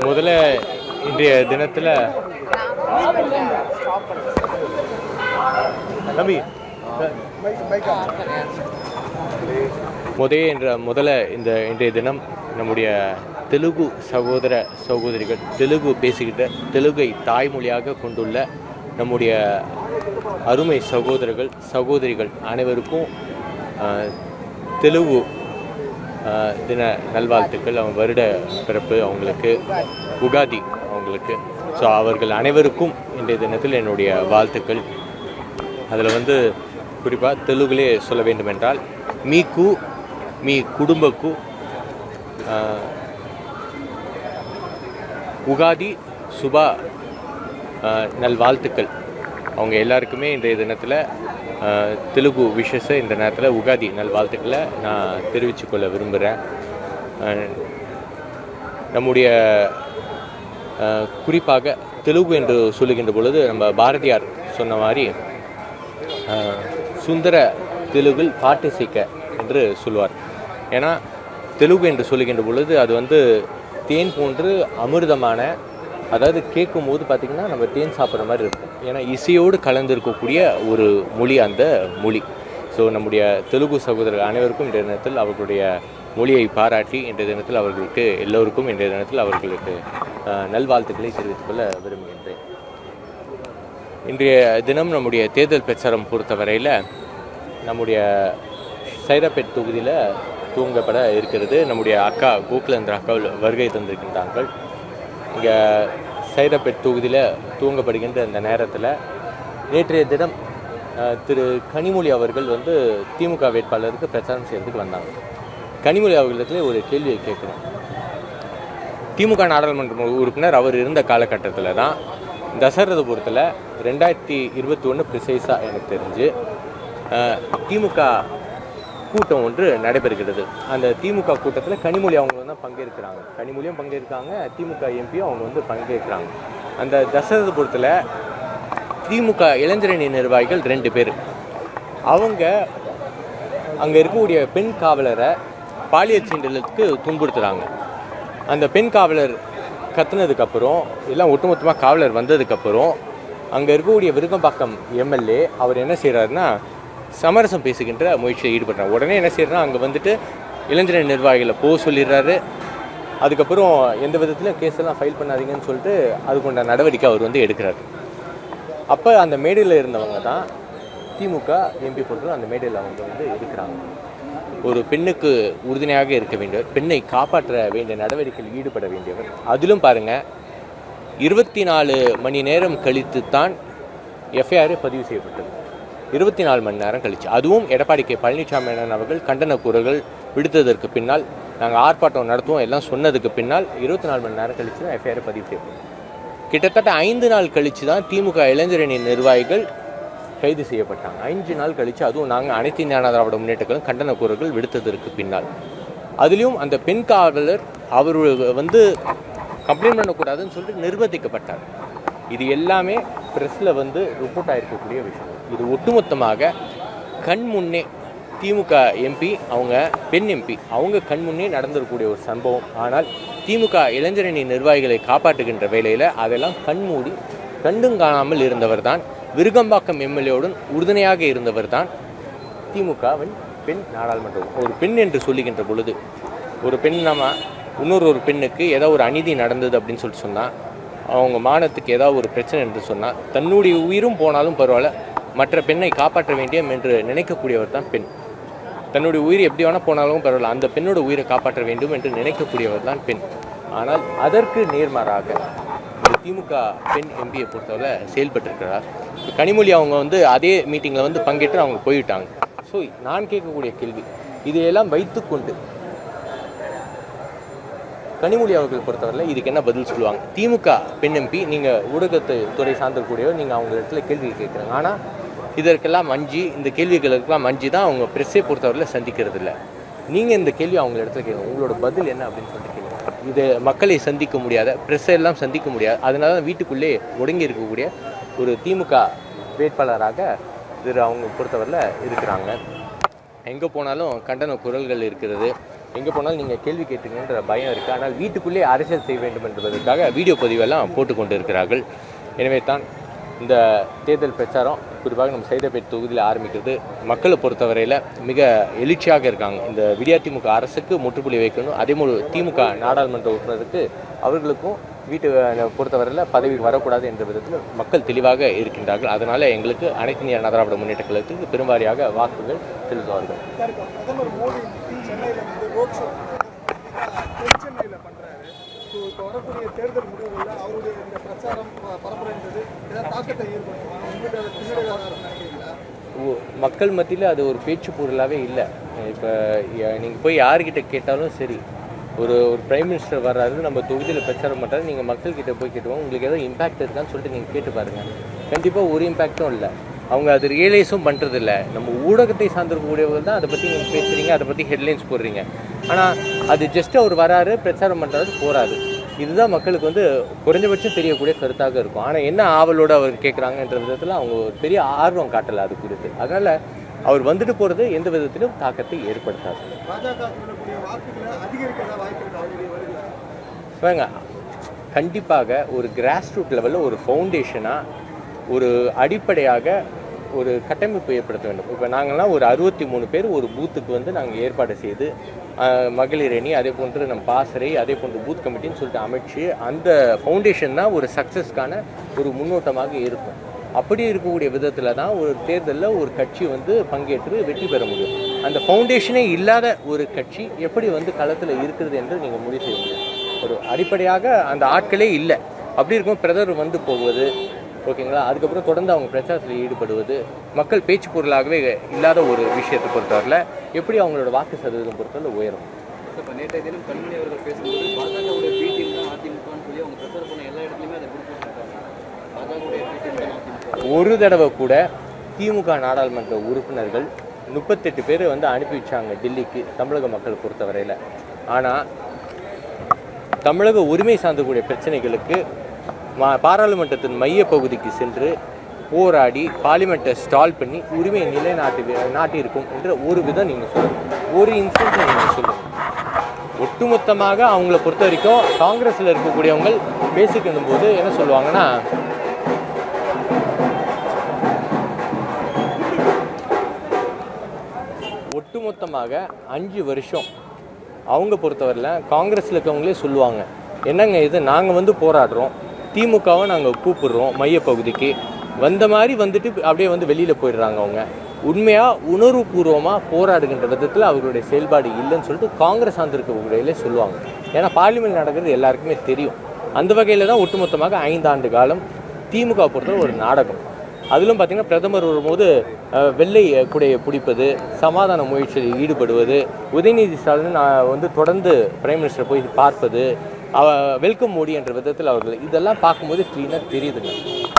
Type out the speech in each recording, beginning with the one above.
முதல்ல இன்றைய தினத்தில் தம்பி முதே என்ற முதல்ல இந்த இன்றைய தினம் நம்முடைய தெலுங்கு சகோதர சகோதரிகள் தெலுங்கு பேசிக்கிட்ட தெலுங்கை தாய்மொழியாக கொண்டுள்ள நம்முடைய அருமை சகோதரர்கள் சகோதரிகள் அனைவருக்கும் தெலுங்கு தின நல்வாழ்த்துக்கள். அவங்க வருட பிறப்பு அவங்களுக்கு உகாதி அவங்களுக்கு. ஸோ அவர்கள் அனைவருக்கும் இன்றைய தினத்தில் என்னுடைய வாழ்த்துக்கள். அதில் வந்து குறிப்பாக தெலுங்குலே சொல்ல வேண்டுமென்றால் மீக்கு மீ குடும்பக்கு உகாதி சுபா நல்வாழ்த்துக்கள். அவங்க எல்லாருக்குமே இந்த தினத்தில் தெலுங்கு விஷஸை இந்த நேரத்தில் உகாதி நல்வாழ்த்துக்களை நான் தெரிவித்துக்கொள்ள விரும்புகிறேன் நம்முடைய குறிப்பாக தெலுங்கு என்று சொல்லுகின்ற பொழுது நம்ம பாரதியார் சொன்ன மாதிரி சுந்தர தெலுங்கில் பாட்டு சிக்க என்று சொல்லுவார். ஏன்னா தெலுங்கு என்று சொல்லுகின்ற பொழுது அது வந்து தேன் போன்று அமிர்தமான அதாவது கேட்கும் போது பார்த்திங்கன்னா நம்ம தேன் சாப்பிட்ற மாதிரி இருக்கும். ஏன்னா இசையோடு கலந்து இருக்கக்கூடிய ஒரு மொழி அந்த மொழி. ஸோ நம்முடைய தெலுங்கு சகோதரர்கள் அனைவருக்கும் இன்றைய தினத்தில் அவர்களுடைய மொழியை பாராட்டி இன்றைய தினத்தில் அவர்களுக்கு எல்லோருக்கும் இன்றைய தினத்தில் அவர்களுக்கு நல்வாழ்த்துக்களை தெரிவித்துக் கொள்ள விரும்புகின்றேன். இன்றைய தினம் நம்முடைய தேர்தல் பிரச்சாரம் பொறுத்தவரையில் நம்முடைய சைதாப்பேட் தொகுதியில் தூங்கப்பட இருக்கிறது. நம்முடைய அக்கா கோகுலேந்திர அக்கா வருகை தந்திருக்கின்றார்கள். இங்கே சைரப்பேட் தொகுதியில் தூங்கப்படுகின்ற இந்த நேரத்தில் நேற்றைய தினம் திரு கனிமொழி அவர்கள் வந்து திமுக வேட்பாளருக்கு பிரச்சாரம் செய்யறதுக்கு வந்தாங்க. கனிமொழி அவர்களிடத்துல ஒரு கேள்வியை கேட்குறேன். திமுக நாடாளுமன்ற உறுப்பினர் அவர் இருந்த காலகட்டத்தில் தான் தசரதபுரத்தில் ரெண்டாயிரத்தி இருபத்தி ஒன்று ப்ரிசைஸாக எனக்கு தெரிஞ்சு திமுக கூட்டம் ஒன்று நடைபெறுகிறது. அந்த திமுக கூட்டத்தில் கனிமொழி அவங்க தான் பங்கேற்கிறாங்க. கனிமொழியும் பங்கேற்காங்க திமுக எம்பியும் அவங்க வந்து பங்கேற்கிறாங்க. அந்த தசரதபுரத்தில் திமுக இளைஞரணி நிர்வாகிகள் ரெண்டு பேர். அவங்க அங்கே இருக்கக்கூடிய பெண் காவலரை பாலியல் சீண்டலுக்கு துன்புறுத்துறாங்க. அந்த பெண் காவலர் கத்துனதுக்கப்புறம் எல்லாம் ஒட்டுமொத்தமாக காவலர் வந்ததுக்கப்புறம் அங்கே இருக்கக்கூடிய விருகம்பாக்கம் எம்எல்ஏ அவர் என்ன செய்கிறாருன்னா சமரசம் பேசுகின்ற முயற்சியில் ஈடுபடுறாங்க. உடனே என்ன செய்யறாருன்னா அங்கே வந்துட்டு இளைஞர் நிர்வாகிகளை போக சொல்லிடுறாரு. அதுக்கப்புறம் எந்த விதத்திலும் கேஸ் எல்லாம் ஃபைல் பண்ணாதீங்கன்னு சொல்லிட்டு அதுக்குண்ட நடவடிக்கை அவர் வந்து எடுக்கிறாரு. அப்போ அந்த மேடையில் இருந்தவங்க தான் திமுக எம்பி பொறுத்தவரை அந்த மேடையில் அவங்க வந்து இருக்கிறாங்க. ஒரு பெண்ணுக்கு உறுதுணையாக இருக்க வேண்டியவர் பெண்ணை காப்பாற்ற வேண்டிய நடவடிக்கையில் ஈடுபட வேண்டியவர். அதிலும் பாருங்கள் இருபத்தி நாலு மணி நேரம் கழித்து தான் எஃப்ஐஆரே பதிவு செய்யப்பட்டது. இருபத்தி நாலு மணி நேரம் கழிச்சு. அதுவும் எடப்பாடி கே. பழனிசாமி அவர்கள் கண்டன கூறுகள் விடுத்ததற்கு பின்னால் நாங்கள் ஆர்ப்பாட்டம் நடத்துவோம் எல்லாம் சொன்னதுக்கு பின்னால் இருபத்தி நாலு மணி நேரம் கழிச்சு தான் எஃப்ஐஆர் பதிவு செய்யப்படும். கிட்டத்தட்ட ஐந்து நாள் கழித்து தான் திமுக இளைஞரணி நிர்வாகிகள் கைது செய்யப்பட்டாங்க. ஐந்து நாள் கழித்து அதுவும் நாங்கள் அனைத்து இந்திய திராவிட முன்னேற்றங்களும் கண்டன கூறுகள் விடுத்ததற்கு பின்னால். அதுலேயும் அந்த பெண் காவலர் அவர் வந்து கம்ப்ளைண்ட் பண்ணக்கூடாதுன்னு சொல்லிட்டு நிர்பந்திக்கப்பட்டார். இது எல்லாமே ப்ரெஸ்ஸில் வந்து ரிப்போர்ட் ஆகிருக்கக்கூடிய விஷயம். இது ஒட்டுமொத்தமாக கண் முன்னே திமுக எம்பி அவங்க பெண் எம்பி அவங்க கண் முன்னே நடந்திருக்கக்கூடிய ஒரு சம்பவம். ஆனால் திமுக இளைஞரணி நிர்வாகிகளை காப்பாற்றுகின்ற வேளையில் அதெல்லாம் கண்மூடி கண்டும் காணாமல் இருந்தவர் தான் விருகம்பாக்கம் எம்எல்ஏவுடன் உறுதுணையாக இருந்தவர் தான் திமுகவின் பெண் நாடாளுமன்றம் ஒரு பெண் என்று சொல்லுகின்ற பொழுது ஒரு பெண் நம்ம இன்னொரு ஒரு பெண்ணுக்கு ஏதோ ஒரு அநீதி நடந்தது அப்படின்னு சொல்லிட்டு சொன்னால் அவங்க மானத்துக்கு ஏதாவது ஒரு பிரச்சனை என்று சொன்னால் தன்னுடைய உயிரும் போனாலும் பரவாயில்ல மற்ற பெண்ணை காப்பாற்ற வேண்டியம் என்று நினைக்கக்கூடியவர் தான் பெண். தன்னுடைய உயிர் எப்படி வேணால் போனாலும் பரவாயில்ல அந்த பெண்ணோட உயிரை காப்பாற்ற வேண்டும் என்று நினைக்கக்கூடியவர் தான் பெண். ஆனால் அதற்கு நேர்மாறாக திமுக பெண் எம்பியை பொறுத்தவரை செயல்பட்டிருக்கிறார். இப்ப கனிமொழி அவங்க வந்து அதே மீட்டிங்கில் வந்து பங்கேற்று அவங்க போயிட்டாங்க. ஸோ நான் கேட்கக்கூடிய கேள்வி இதையெல்லாம் வைத்துக்கொண்டு கனிமொழி அவர்கள் பொறுத்தவரையில் இதுக்கு என்ன பதில் சொல்லுவாங்க? திமுக பெண் எம்பி நீங்கள் ஊடகத்தை துறை சார்ந்திருக்கூடியவர் நீங்கள் அவங்க இடத்துல கேள்வி கேட்குறாங்க. ஆனால் இதற்கெல்லாம் மஞ்சி இந்த கேள்விகளுக்கெல்லாம் மஞ்சி தான் அவங்க ப்ரெஸ்ஸை பொறுத்தவரையில் சந்திக்கிறது இல்லை நீங்கள் இந்த கேள்வி அவங்க இடத்துல கேட்கணும் உங்களோட பதில் என்ன அப்படின்னு சொல்லிட்டு கேளுங்க. இது மக்களை சந்திக்க முடியாத ப்ரெஸ்ஸை எல்லாம் சந்திக்க முடியாது அதனால தான் வீட்டுக்குள்ளே ஒடுங்கி இருக்கக்கூடிய ஒரு திமுக வேட்பாளராக இது அவங்க பொறுத்தவரையில் இருக்கிறாங்க. எங்கே போனாலும் கண்டன குரல்கள் இருக்கிறது. எங்கே போனாலும் நீங்கள் கேள்வி கேட்டுங்கன்ற பயம் இருக்குது ஆனால் வீட்டுக்குள்ளே அரசியல் செய்ய வேண்டும் என்பதற்காக வீடியோ பதிவெல்லாம் போட்டுக்கொண்டு இருக்கிறார்கள் எனவே தான் இந்த தேர்தல் பிரச்சாரம் குறிப்பாக நம்ம சைதாப்பேட் தொகுதியில் ஆரம்பிக்கிறது. மக்களை பொறுத்தவரையில் மிக எழுச்சியாக இருக்காங்க. இந்த விடியா திமுக அரசுக்கு முற்றுப்புள்ளி வைக்கணும். அதேபோல் திமுக நாடாளுமன்ற உறுப்பினருக்கு அவர்களுக்கும் வீட்டு பொறுத்தவரையில் பதவி வரக்கூடாது என்ற விதத்தில் மக்கள் தெளிவாக இருக்கின்றார்கள். அதனால் எங்களுக்கு அனைத்து இந்திய அண்ணா திராவிட முன்னேற்ற கழகத்துக்கு பெரும்பாலியாக வாக்குகள் செலுத்துவார்கள். சென்னையில் வந்து ரோட் ஷோ தென் சென்னையில் பண்ணுறாரு ஸோ இப்போ வரக்கூடிய தேர்தல் முடிவுகளில் அவருடைய இந்த பிரச்சாரம் ப- பரப்புரைன்றது ஏதாவது தாக்கத்தை ஏற்படுத்துமா? உங்களுக்கு அது பின்னடைவாக நினைக்கிறீங்களா மக்கள் மத்தியில் அது ஒரு பேச்சு பொருளாகவே இல்லை. இப்போ நீங்கள் போய் யார்கிட்ட கேட்டாலும் சரி ஒரு ஒரு பிரைம் மினிஸ்டர் வர்றாரு நம்ம தொகுதியில் பிரச்சாரம் பண்ணுறாரு நீங்கள் மக்கள்கிட்ட போய் கேட்டுவோம் உங்களுக்கு ஏதோ இம்பாக்ட் இருக்கான்னு சொல்லிட்டு நீங்கள் கேட்டு பாருங்கள் கண்டிப்பாக ஒரு இம்பாக்டும் இல்லை. அவங்க அது ரியலைஸும் பண்ணுறதில்ல நம்ம ஊடகத்தை சார்ந்திருக்கக்கூடியவர்கள் தான் அதை பற்றி நீங்கள் பேசுகிறீங்க அதை பற்றி ஹெட்லைன்ஸ் போடுறீங்க. ஆனால் அது ஜஸ்ட் அவர் வராரு பிரச்சாரம் பண்ணுறாரு போகிறாரு இதுதான் மக்களுக்கு வந்து குறைஞ்சபட்சம் தெரியக்கூடிய கருத்தாக இருக்கும். ஆனால் என்ன ஆவலோடு அவர் கேட்குறாங்கன்ற விதத்தில் அவங்க ஒரு பெரிய ஆர்வம் காட்டலை அது குறித்து. அதனால் அவர் வந்துட்டு போகிறது எந்த விதத்திலும் தாக்கத்தை ஏற்படுத்தாது. பாருங்க கண்டிப்பாக ஒரு கிராஸ் ரூட் லெவலில் ஒரு ஃபவுண்டேஷனாக ஒரு அடிப்படையாக ஒரு கட்டமைப்பு ஏற்படுத்த வேண்டும். இப்போ நாங்கள்லாம் ஒரு அறுபத்தி மூணு பேர் ஒரு பூத்துக்கு வந்து நாங்கள் ஏற்பாடு செய்து மகளிர் அணி அதே போன்று நம்ம பாசறை அதே போன்று பூத் கமிட்டின்னு சொல்லிட்டு அமைச்சு அந்த ஃபவுண்டேஷன் தான் ஒரு சக்ஸஸ்க்கான ஒரு முன்னோட்டமாக இருக்கும். அப்படி இருக்கக்கூடிய விதத்தில் தான் ஒரு தேர்தலில் ஒரு கட்சி வந்து பங்கேற்று வெற்றி பெற முடியும். அந்த ஃபவுண்டேஷனே இல்லாத ஒரு கட்சி எப்படி வந்து களத்தில் இருக்கிறது என்று நீங்கள் முடிவு செய்ய முடியும். ஒரு அடிப்படையாக அந்த ஆட்களே இல்லை. அப்படி இருக்கும் பிரதர் வந்து போவது ஓகேங்களா? அதுக்கப்புறம் தொடர்ந்து அவங்க பிரச்சாரத்தில் ஈடுபடுவது மக்கள் பேச்சு பொருளாகவே இல்லாத ஒரு விஷயத்தை பொறுத்தவரையில் எப்படி அவங்களோட வாக்கு சதவீதம் பொறுத்தவரை உயரும்? இப்போ நேற்றைய தினம் கண்மணி அவர்கள் பேசும்போது பாஜகவுடைய பி டீம் தான் அதிமுகன்னு சொல்லி அவங்க பிரச்சாரம் பண்ண எல்லா இடத்துலையுமே அதை கொடுத்துருக்காங்க பாஜகவுடைய பி டீம் தான் அதிமுக. ஒரு தடவை கூட திமுக நாடாளுமன்ற உறுப்பினர்கள் முப்பத்தெட்டு பேர் வந்து அனுப்பி வச்சாங்க டெல்லிக்கு தமிழக மக்கள் பொறுத்தவரையில். ஆனால் தமிழக உரிமை சார்ந்தக்கூடிய பிரச்சனைகளுக்கு மா- பாராளுமன்றத்தின் மைய பகுதிக்கு சென்று போராடி பார்லிமெண்ட்டை ஸ்டால் பண்ணி உரிமையை நிலைநாட்டி நாட்டியிருக்கும் என்ற ஒரு விதம் நீங்கள் சொல்லுங்கள் ஒரு இன்சிடென்ட் நீங்கள் சொல்லுங்கள் ஒட்டுமொத்தமாக அவங்கள பொறுத்த வரைக்கும் காங்கிரஸில் இருக்கக்கூடியவங்க பேசிக்கணும் போது என்ன சொல்லுவாங்கன்னா ஒட்டுமொத்தமாக அஞ்சு வருஷம் அவங்க பொறுத்தவரையில் காங்கிரஸில் இருக்கவங்களே சொல்லுவாங்க. என்னங்க இது? நாங்கள் வந்து போராடுறோம். திமுகவை நாங்கள் கூப்பிடுறோம் மையப்பகுதிக்கு. வந்த மாதிரி வந்துட்டு அப்படியே வந்து வெளியில் போயிடுறாங்க அவங்க. உண்மையாக உணர்வுபூர்வமாக போராடுகின்ற விதத்தில் அவர்களுடைய செயல்பாடு இல்லைன்னு சொல்லிட்டு காங்கிரஸ் சார்ந்திருக்கக்கூடியலே சொல்லுவாங்க. ஏன்னா பார்லிமெண்ட் நடக்கிறது எல்லாருக்குமே தெரியும். அந்த வகையில் தான் ஒட்டுமொத்தமாக ஐந்தாண்டு காலம் திமுக பொறுத்தவரை ஒரு நாடகம். அதிலும் பார்த்திங்கன்னா பிரதமர் வரும்போது வெள்ளை குடையை பிடிப்பது சமாதான முயற்சியில் ஈடுபடுவது உதயநிதி ஸ்டாலின் வந்து தொடர்ந்து பிரைம் மினிஸ்டர் போய் பார்ப்பது அவ வெல்கம் மோடி என்ற விதத்தில் அவர்கள் இதெல்லாம் பார்க்கும்போது க்ளீனாக தெரியுதுங்க.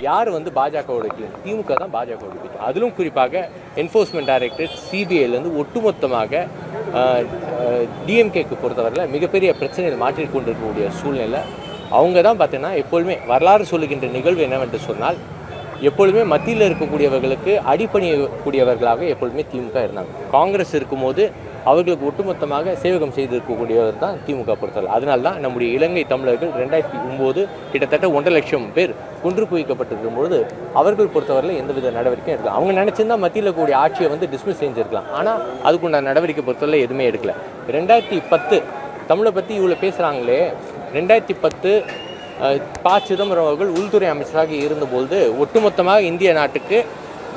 யார் வந்து பாஜகவோட டீம் திமுக தான் பாஜகவோட டீம் அதிலும் குறிப்பாக என்ஃபோர்ஸ்மெண்ட் டைரக்டரேட் சிபிஐலேருந்து ஒட்டுமொத்தமாக டிஎம்கேக்கு பொறுத்தவரையில் மிகப்பெரிய பிரச்சனையில் மாற்றிக் கொண்டிருக்கக்கூடிய சூழ்நிலை. அவங்க தான் பார்த்தீங்கன்னா எப்பொழுதுமே வரலாறு சொல்லுகின்ற நிகழ்வு என்னவென்று சொன்னால் எப்பொழுதுமே மத்தியில் இருக்கக்கூடியவர்களுக்கு அடிப்பணியக்கூடியவர்களாக எப்பொழுதுமே திமுக இருந்தாங்க. காங்கிரஸ் இருக்கும்போது அவர்களுக்கு ஒட்டுமொத்தமாக சேவகம் செய்திருக்கக்கூடியவர் தான் திமுக பொறுத்தவரை. அதனால தான் நம்முடைய இலங்கை தமிழர்கள் ரெண்டாயிரத்தி ஒம்போது கிட்டத்தட்ட ஒன்றரை லட்சம் பேர் கொன்று குவிக்கப்பட்டிருக்கும் பொழுது அவர்கள் பொறுத்தவரையில் எந்தவித நடவடிக்கையும் எடுக்கலாம் அவங்க நினச்சிருந்தா மத்தியில் கூடிய ஆட்சியை வந்து டிஸ்மிஸ் செஞ்சிருக்கலாம். ஆனால் அதுக்குண்டான நடவடிக்கை பொறுத்தவரை எதுவுமே எடுக்கல. ரெண்டாயிரத்தி பத்து தமிழை பற்றி இவ்வளோ பேசுகிறாங்களே ரெண்டாயிரத்தி பத்து பா ப. சிதம்பரம் அவர்கள் உள்துறை அமைச்சராக இருந்தபோது ஒட்டுமொத்தமாக இந்திய நாட்டுக்கு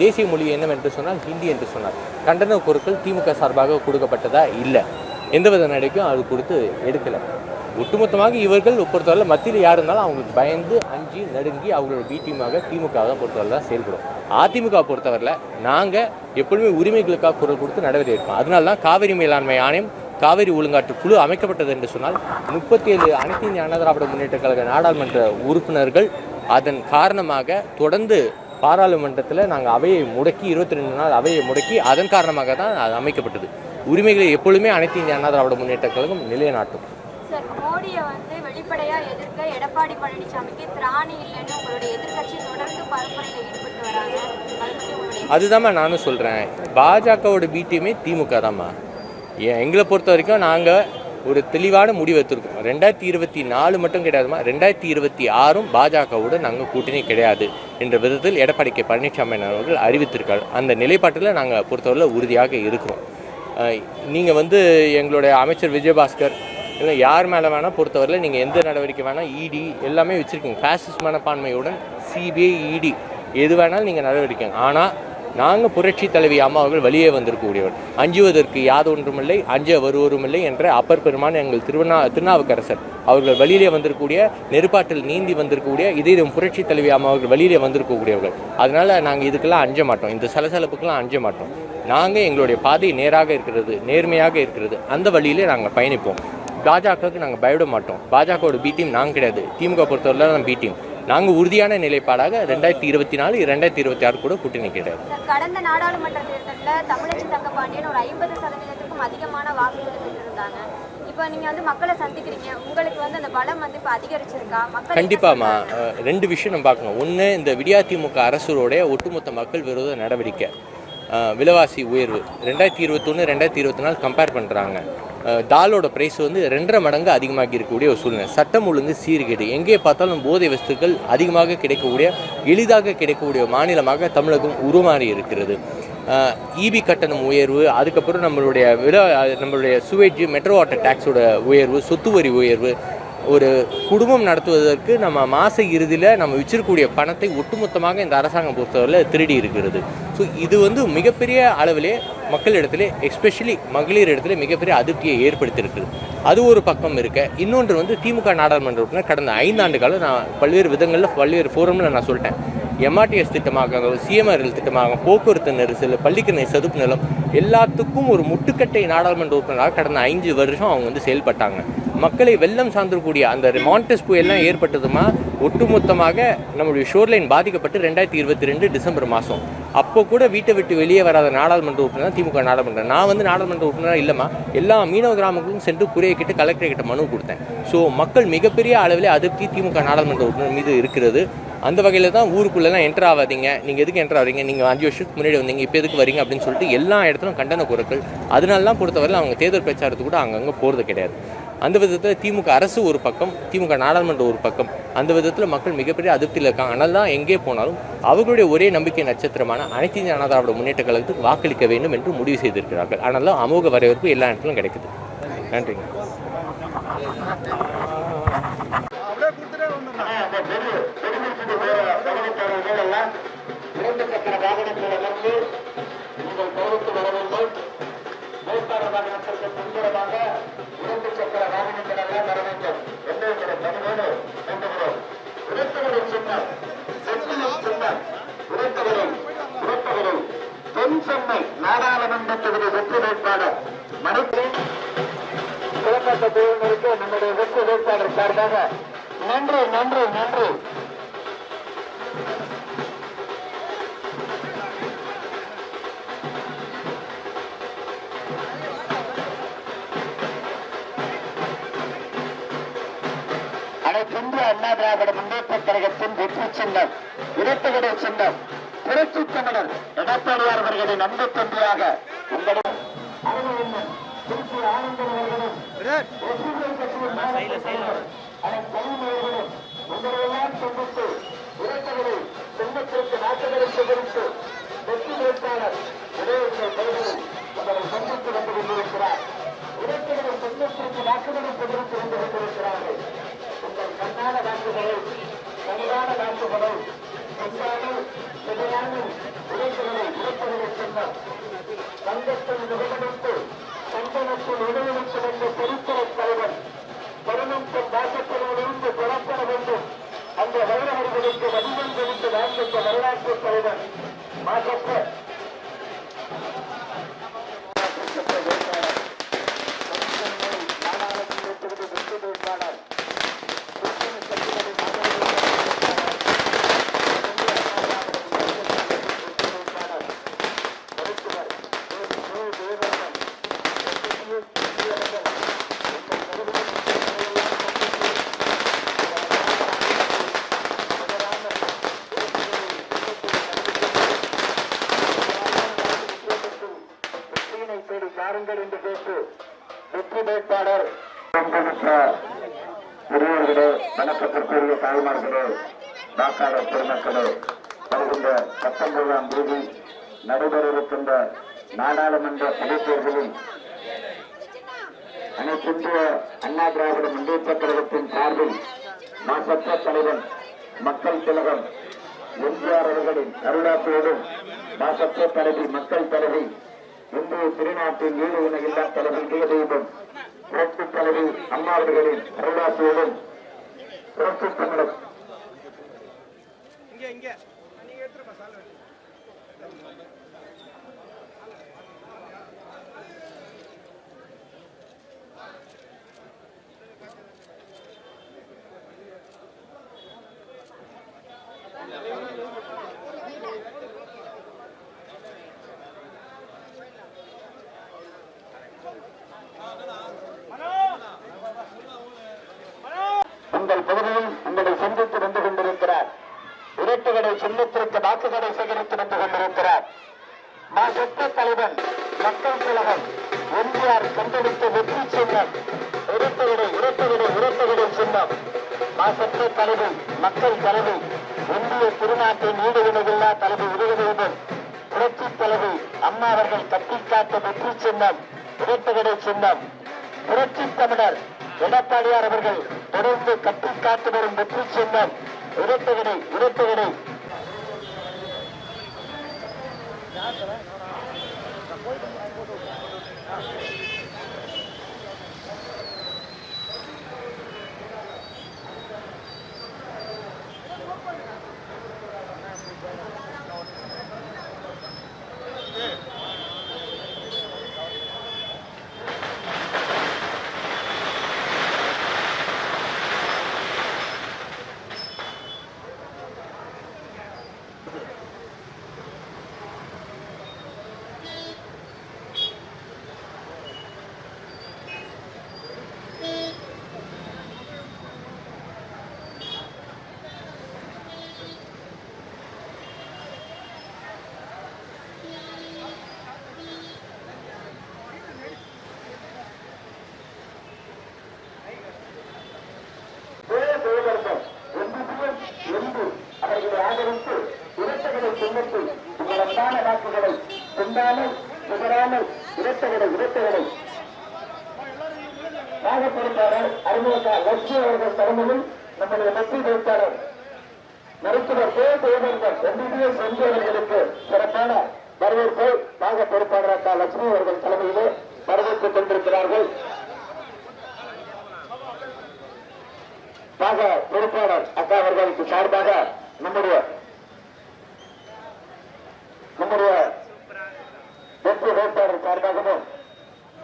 தேசிய மொழி என்னவென்று சொன்னால் ஹிந்தி என்று சொன்னார். கண்டன பொருட்கள் திமுக சார்பாக கொடுக்கப்பட்டதா? இல்லை. எந்தவித நடைக்கும் அது கொடுத்து எடுக்கலை. ஒட்டுமொத்தமாக இவர்கள் பொறுத்தவரை மத்தியில் யார் இருந்தாலும் அவங்களுக்கு பயந்து அஞ்சி நடுங்கி அவங்களோட பி திமுக தான் பொறுத்தவரை தான் செயல்படும். அதிமுக பொறுத்தவரையில் நாங்கள் எப்பொழுதுமே உரிமைகளுக்காக குரல் கொடுத்து நடவடிக்கை எடுப்போம். அதனால தான் காவிரி மேலாண்மை ஆணையம் காவிரி ஒழுங்காற்று குழு அமைக்கப்பட்டது என்று சொன்னால் முப்பத்தி ஏழு அனைத்து இந்திய திராவிட முன்னேற்ற கழக நாடாளுமன்ற உறுப்பினர்கள் அதன் காரணமாக தொடர்ந்து பாராளுமன்றத்தில் நாங்கள் அவையை முடக்கி இருபத்தி ரெண்டு நாள் அவையை முடக்கி அதன் காரணமாக தான் அது அமைக்கப்பட்டது. உரிமைகளை எப்பொழுதுமே அனைத்து இந்திய அண்ணா திராவிட முன்னேற்ற கழகம் நிலைநாட்டும் மோடியை வந்து வெளிப்படையா எதிர்க்க எடப்பாடி பழனிசாமிக்கு திராணி இல்லைன்னு உங்களுடைய எதிர்க்கட்சி தொடர்ந்து பரப்புரையில் ஈடுபட்டு வராங்க. அதை பத்தி உங்களுடைய அதுதாம்மா நானும் சொல்கிறேன் பாஜகவோட பிடிஎம்மே திமுக தாம்மா எங்களை பொறுத்த வரைக்கும் நாங்கள் ஒரு தெளிவான முடிவு எடுத்திருக்கோம். ரெண்டாயிரத்தி இருபத்தி நாலு மட்டும் கிடையாதுமா? ரெண்டாயிரத்தி இருபத்தி ஆறும் பாஜகவுடன் நாங்கள் கூட்டணி கிடையாது என்ற விதத்தில் எடப்பாடி கே. பழனிசாமி அவர்கள் அறிவித்திருக்காரு. அந்த நிலைப்பாட்டில் நாங்கள் பொறுத்தவரையில் உறுதியாக இருக்கிறோம். நீங்கள் வந்து எங்களுடைய அமைச்சர் விஜயபாஸ்கர் இல்லை யார் மேலே வேணால் பொறுத்தவரையில் நீங்கள் எந்த நடவடிக்கை வேணால் இடி எல்லாமே வச்சுருக்கீங்க. ஃபேசிஸ்ட் மனப்பான்மையுடன் சிபிஐ இடி எது வேணாலும் நீங்கள் நடவடிக்கை ஆனால் நாங்கள் புரட்சி தலைவி அம்மா அவர்கள் வெளியே வந்திருக்கக்கூடியவர். அஞ்சுவதற்கு யாதொன்றுமில்லை அஞ்ச வருவருமில்லை என்ற அப்பர் பெருமான எங்கள் திருவண்ணா திருநாவுக்கரசர். அவர்கள் வெளியிலே வந்திருக்கக்கூடிய நெருப்பாட்டில் நீந்தி வந்திருக்கக்கூடிய இதே புரட்சி தலைவி அம்மா அவர்கள் வெளியிலே வந்திருக்கக்கூடியவர்கள். அதனால் நாங்கள் இதுக்கெல்லாம் அஞ்ச மாட்டோம். இந்த சலசலப்புக்கெல்லாம் அஞ்ச மாட்டோம். நாங்கள் எங்களுடைய பாதை நேராக இருக்கிறது நேர்மையாக இருக்கிறது. அந்த வழியிலே நாங்கள் பயணிப்போம். பாஜகவுக்கு நாங்கள் பயவிட மாட்டோம். பாஜகவோட பி டீம் நாங்கள் கிடையாது. திமுக பொறுத்தவரை தான் பி டீம் நாங்கள் உறுதியான நிலைப்பாடாக ரெண்டாயிரத்தி இருபத்தி நாலு ரெண்டாயிரத்தி இருபத்தி ஆறு கூட கூட்டணி கிடையாது கடந்த நாடாளுமன்ற தேர்தலில் தமிழச்சி தங்கப்பாண்டியன் ஒரு ஐம்பது சதவீதத்துக்கும் அதிகமான வாக்குகளை பெற்றிருந்தாங்க. இப்போ நீங்க வந்து மக்களை சந்திக்கிறீங்க. உங்களுக்கு வந்து அந்த பலம் வந்து இப்போ அதிகரிச்சிருக்கா? மக்கள் கண்டிப்பாம்மா ரெண்டு விஷயம் நம்ம பார்க்கணும். ஒன்று இந்த விடியா திமுக அரசுடைய ஒட்டுமொத்த மக்கள் விரோத நடவடிக்கை. விலைவாசி உயர்வு. ரெண்டாயிரத்தி இருபத்தொன்று ரெண்டாயிரத்தி இருபத்தி நாலு கம்பேர் பண்ணுறாங்க தாலோட ப்ரைஸ் வந்து ரெண்டரை மடங்கு அதிகமாக இருக்கக்கூடிய ஒரு சூழ்நிலை. சட்டம் ஒழுங்கு சீர்கேடு. எங்கே பார்த்தாலும் போதை வஸ்துக்கள் அதிகமாக கிடைக்கக்கூடிய எளிதாக கிடைக்கக்கூடிய மாநிலமாக தமிழகம் உருமாறி இருக்கிறது. இபி கட்டணம் உயர்வு அதுக்கப்புறம் நம்மளுடைய வில நம்மளுடைய சுவேஜ் மெட்ரோ வாட்டர் டேக்ஸோட உயர்வு சொத்து வரி உயர்வு ஒரு குடும்பம் நடத்துவதற்கு நம்ம மாத இறுதியில் நம்ம வச்சிருக்கக்கூடிய பணத்தை ஒட்டுமொத்தமாக இந்த அரசாங்கம் பொறுத்தவரையில் திருடி இருக்கிறது. ஸோ இது வந்து மிகப்பெரிய அளவிலே மக்களிடத்துல எஸ்பெஷலி மகளிர் இடத்துல மிகப்பெரிய அதிருப்தியை ஏற்படுத்தியிருக்குது அது ஒரு பக்கம் இருக்க. இன்னொன்று வந்து திமுக நாடாளுமன்ற உறுப்பினர் கடந்த ஐந்தாண்டு காலம் நான் பல்வேறு விதங்களில் பல்வேறு ஃபோரமில் நான் சொல்லிட்டேன். எம்ஆர்டிஎஸ் திட்டமாக சிஎம்ஆர்எல் திட்டமாக போக்குவரத்து நெரிசல் பள்ளிக்கணை சதுப்பு நிலம் எல்லாத்துக்கும் ஒரு முட்டுக்கட்டை நாடாளுமன்ற உறுப்பினராக கடந்த ஐந்து வருஷம் அவங்க வந்து செயல்பட்டாங்க. மக்களை வெள்ளம் சார்ந்திருக்கூடிய அந்த மாண்டஸ் புயல்லாம் ஏற்பட்டதுமா? ஒட்டுமொத்தமாக நம்மளுடைய ஷோர்லைன் பாதிக்கப்பட்டு ரெண்டாயிரத்தி இருபத்தி ரெண்டு டிசம்பர் மாதம் அப்போ கூட வீட்டை விட்டு வெளியே வராத நாடாளுமன்ற உறுப்பினர் தான் திமுக நாடாளுமன்றம் நான் வந்து நாடாளுமன்ற உறுப்பினராக இல்லைம்மா. எல்லா மீனவ கிராமங்களுக்கும் சென்று குறையை கிட்ட கலெக்டர் கிட்ட மனு கொடுத்தேன். ஸோ மக்கள் மிகப்பெரிய அளவில் அதிருப்தி திமுக நாடாளுமன்ற உறுப்பினர் மீது இருக்கிறது. அந்த வகையில் தான் ஊருக்குள்ளெல்லாம் என்டர் ஆகாதீங்க. நீங்கள் எதுக்கு என்டர் ஆகிறீங்க? நீங்கள் அஞ்சு வருஷத்துக்கு முன்னாடி வந்தீங்க இப்போ எதுக்கு வரீங்க அப்படின்னு சொல்லிட்டு எல்லா இடத்துலும் கண்டன குரல்கள். அதனாலலாம் பொறுத்தவரையில் அவங்க தேர்தல் பிரச்சாரத்துக்கு கூட அங்கங்கே போகிறது கிடையாது. அந்த விதத்தில் திமுக அரசு ஒரு பக்கம் திமுக நாடாளுமன்ற ஒரு பக்கம். அந்த விதத்தில் மக்கள் மிகப்பெரிய அதிருப்தியில் இருக்காங்க. ஆனால் தான் எங்கே போனாலும் அவர்களுடைய ஒரே நம்பிக்கை நட்சத்திரமான அனைத்து இந்திய அண்ணா திராவிட முன்னேற்ற கழகத்துக்கு வாக்களிக்க வேண்டும் என்று முடிவு செய்திருக்கிறார்கள். அதனால அமோக வரவேற்பு எல்லா இடத்துலையும் கிடைக்குது. நன்றிங்க. தென்சென்னை நாடாளுமன்ற தொகுதி வெற்றி வேட்பாளர் மணிப்பூர் சிவகங்கை குழுவினருக்கு நம்முடைய வெற்றி வேட்பாளர் சார்பாக நன்றி நன்றி நன்றி. அனைத்து இந்திய அண்ணா திராவிட முன்னேற்ற கழகத்தின் வெற்றி சின்னம் இரட்டகடை சின்னம். புரட்சி தமிழர் எடப்பாடியார் அவர்களின் அன்பு தம்பியாக உங்களிடம் திருச்சி ஆனந்தன் அவர்களும் உங்களையெல்லாம் சந்தித்து இரட்டகடை சின்னத்திற்கு நாட்டுகளை சேகரித்து வெற்றி வேட்பாளர் இடையர்கள் தலைவர்கள் உங்களை சந்தித்து வந்து கொண்டிருக்கிறார் இரட்டகடை சின்னத்திற்கு நாட்டுகளை சேகரித்து வந்து கொண்டிருக்கிறார்கள் உங்கள் கண்ணான வாக்குகளை கனிவான வாக்குகளை செஞ்சாலும் சிதையாமல் உழைப்புகளை உழைப்புகளை சொன்னார் தங்கத்தில் முகமடைத்து சந்தனத்தில் உதவி கிடந்த சரித்திர தலைவர் பெருமந்தன் வாசத்திலிருந்து புறப்பட வேண்டும் அந்த வைரவர்களுக்கு வடிவம் கொடுத்து வாழ்ந்த வரலாற்று தலைவர் மாசற்ற பாருங்கள் என்று பேசி. வெற்றி வேட்பாளர் பெரியவர்களே வணக்கத்திற்குரிய தாய்மார்களே வாக்காளர் பெருமக்களே வருகின்ற பத்தொன்பதாம் தேதி நடைபெறவிருக்கின்ற நாடாளுமன்ற இடைத்தேர்தலில் அனைத்திந்திய அண்ணா திராவிட முன்னேற்ற கழகத்தின் சார்பில் மாசற்ற தலைவன் மக்கள் திலகம் எம்ஜிஆர் அவர்களின் அருளாசியோடும் மாசற்ற தலைவி மக்கள் தலைவி இந்திய திருநாட்டின் ஈடு இணை இல்லா தலைவி தெய்வம் புரட்சி தலைவி அம்மாவர்களின் அவர்களின் புரட்சி தமிழர். சின்னம் இரட்டுகளை சின்னம். புரட்சி தமிழர் எடப்பாடியார் அவர்கள் தொடர்ந்து கட்டிக்காத்து வரும் வெற்றி சின்னம் இரட்டுகளை இரட்டுகளை தேவதர்மம் எம்பிபிஎம் எம்பு அவர்களை ஆதரித்து இரட்டகடை சின்னத்தில் உங்களத்தான வாக்குகளை சிந்தாமல் சிதறாமல் இரட்டகடை இரட்டகடை நாகப்பொறுப்பாளர் அறிமுக லட்சுமி அவர்கள் தலைமையில் நம்முடைய வெற்றி வேட்பாளர் மருத்துவர் கே. தேவேந்தர் எம்பிபிஎஸ் எம்பி அவர்களுக்கு சிறப்பான வரவேற்பை நாக பொறுப்பாளர் அக்கா லட்சுமி அவர்கள் தலைமையிலே வரவேற்றுக் கொண்டிருக்கிறார்கள். மாக பொறுப்பாளர் அக்கா அவர்களுக்கு சார்பாக நம்முடைய வெற்றி வேட்பாளர் சார்பாகவும்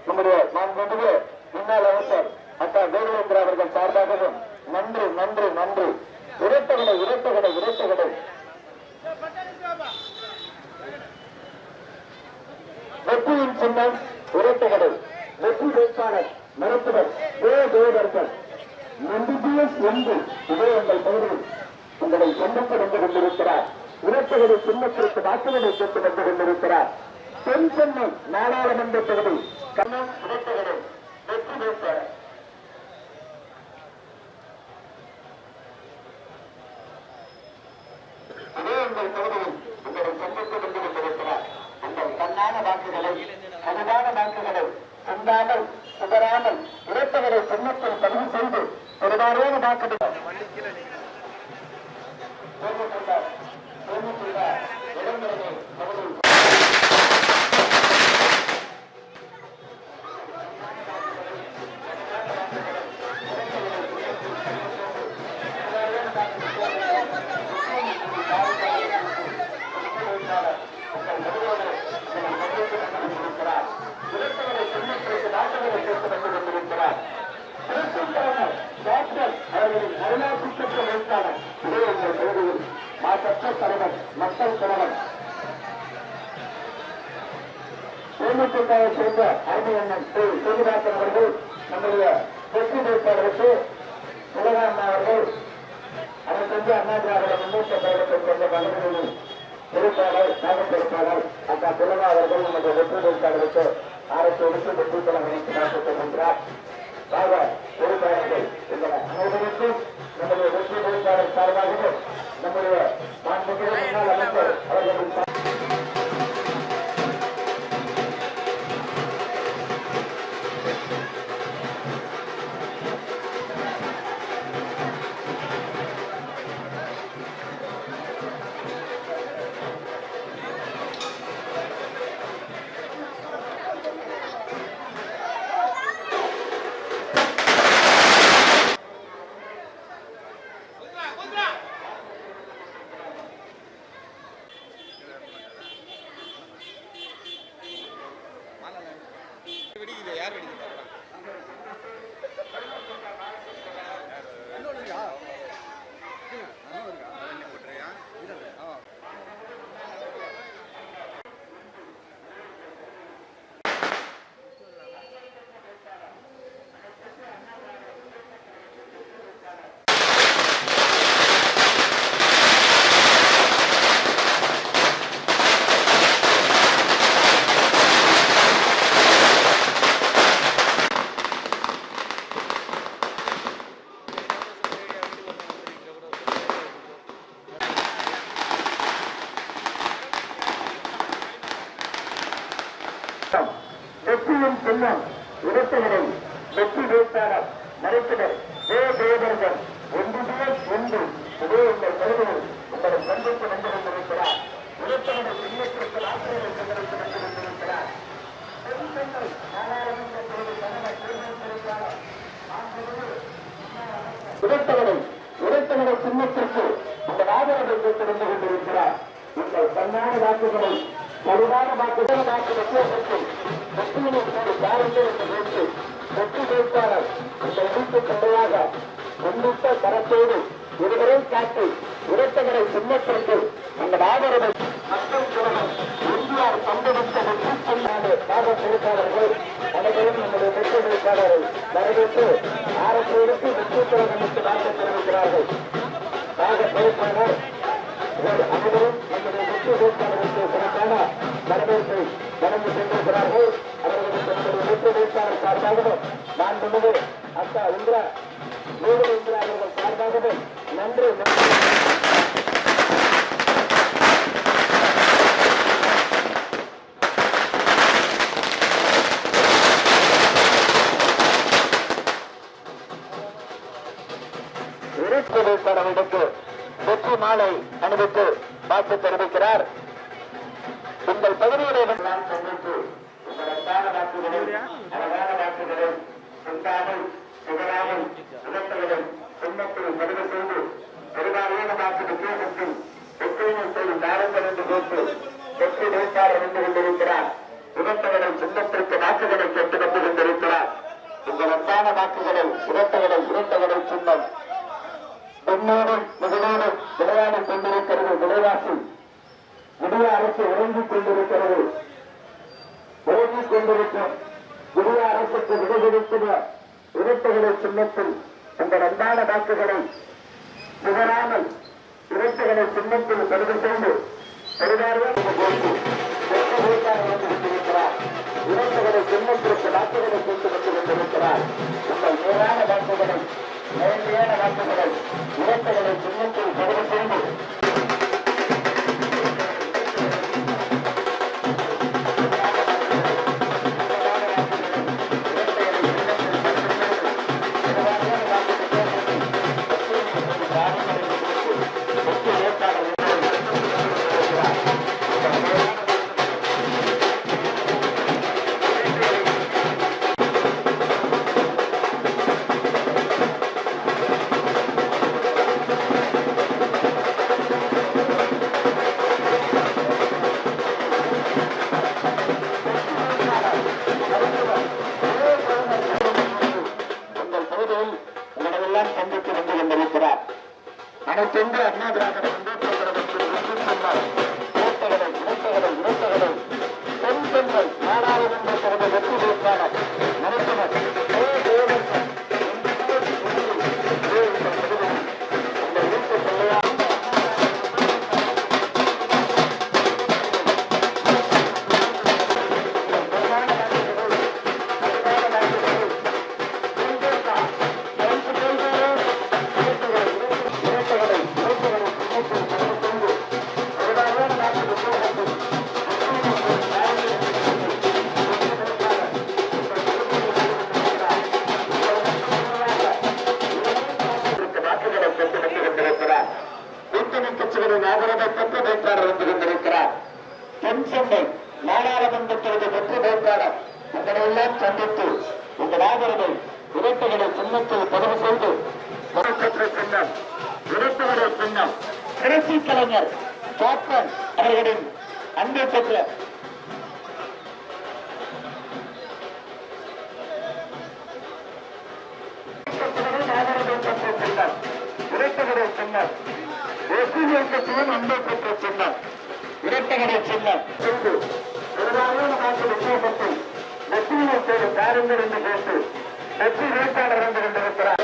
நம்முடைய மாண்புமிகு முன்னாள் அமைச்சர் அக்கா வேலுவேந்திரா அவர்கள் சார்பாகவும் நன்றி நன்றி நன்றி இரட்டகடை இரட்டகடை இரட்டகடை வெற்றியின் சின்னம் இரட்டகடை வெற்றி வேட்பாளர் மருத்துவர் ஏ தேவர்கள் எம்பிபிஎஸ் என்று இதே உங்கள் பகுதியில் உங்களை சந்தித்து வந்து கொண்டிருக்கிறார். இரட்டகடை சின்னத்திற்கு வாக்குகளை கேட்டு வந்து கொண்டிருக்கிறார். தென் சென்னை நாடாளுமன்ற தொகுதி கண்ணன் இரட்டகடை வெற்றி வேட்பாளர் இதே உங்கள் பகுதியில் உங்களை சந்தித்து வந்து கொண்டிருக்கிறார் உங்கள் கண்ணான வாக்குகளை கனிவான வாக்குகளை சிந்தாமல் சிதறாமல் இரட்டகடை சின்னத்தில் பதிவு செய்து பெருமாறான வாக்குகள் இளைஞர்கள் பகுதியில் மக்கள் தலைவர் தேமுதிகவை சேர்ந்த அருமையண்ணன் திரு சீனிவாசன் அவர்கள் நம்முடைய வெற்றி வேட்பாளருக்கு உலகாண்ணா அவர்கள் அவர் செஞ்ச அண்ணா திராவிட முன்னேற்ற கழகத்தை சேர்ந்த பகுதிகளில் பொறுப்பாளர் நகர் பொறுப்பாளர் அக்கா திலகா அவர்கள் நம்முடைய வெற்றி வேட்பாளருக்கு அரசு எடுத்து வெற்றி தலைவருக்கு நடத்தப்படுகின்றார் பாக பொறுப்பாளர்கள் இந்த அனைவருக்கும் நம்முடைய வெற்றி வேட்பாளர் சார்பாகவும் நம்முடைய மாண்புமிகு முன்னாள் அமைச்சர் அவர்களின் வெற்றி வேட்பாளர் முன்னிட்ட கரத்தோடு இருவரை காட்டி சின்னத்திற்கு அந்த ஆதரவை மக்கள் குழுமம் இந்தியார் பங்கெடுத்த வெற்றி சொன்னாலே பொறுப்பாளர்கள் அனைவரும் நம்முடைய வெற்றி வேட்பாளரை வரவேற்று அரசு எடுத்து வெற்றி குழுமத்துக்கு வாக்கு தெரிவிக்கிறார்கள் பாக பொறுப்பாளர் அனைவரும் நம்முடைய வெற்றி வேட்பாளருக்கு சிறப்பான வரவேற்பை வழங்கி சென்றிருக்கிறார்கள் அவர்களுக்கு நம்முடைய வெற்றி வேட்பாளர் சார்பாகவும் நான் முன்னது அக்கா இந்திரா மூடு இந்திரா அவர்கள் சார்பாகவும் நன்றி நன்றி விருப்பு வேட்பாளர்களுக்கு வெற்றி மாலை அணிவித்து வாழ்த்து தெரிவிக்கிறார். உங்கள் பகுதிகளை நான் சந்தித்து உங்கள் அன்பான வாக்குகளை அழகான வாக்குகளை சிந்தாமல் செய்து வாக்கு வித்தியாசத்தில் செய்யும் என்று கேட்டு வெற்றி கொண்டிருக்கிறார். சின்னத்திற்கு வாக்குகளை கேட்டு கொண்டு கொண்டிருக்கிறார் உங்கள் அன்பான வாக்குகளை இரட்டைகளை இரட்டைகளை சின்னம். பெண்ணோடும் மகனோடும் விளையாடிக் கொண்டிருக்கிறது விலைவாசி. விடிய அரசு உறங்கிக் கொண்டிருக்கிறது. உறங்கிக் கொண்டிருக்கும். விடிய அரசுக்கு விடுவிருக்கிற இரட்டைகளை சின்னத்தில் அந்த அன்பான வாக்குகளை சிதறாமல் இரட்டைகளை சின்னத்தில் பதிவு செய்து பெருவாரியாக இரட்டைகளை பெண் பெண்கள் நாடாளுமன்ற கழக வெற்றி வேட்பாளர் நடத்தினர் சந்தித்து இந்த நாகர்கள் இரட்டைகளை சின்னத்தில் பதிவு செய்து பின்னர் இரட்டைகளை பின்னர் திருச்சி கலைஞர் கேப்டன் அவர்களின் அன்பை பெற்ற சின்னம் இயக்கத்திலும் அன்பை பெற்ற சின்னம் இரட்டகடை சின்னம். காட்சி விஷயத்தில் வெற்றியினை தேடும் பாருங்கள் என்று கேட்டு வெற்றி வேட்பாளர் வந்து கொண்டிருக்கிறார்.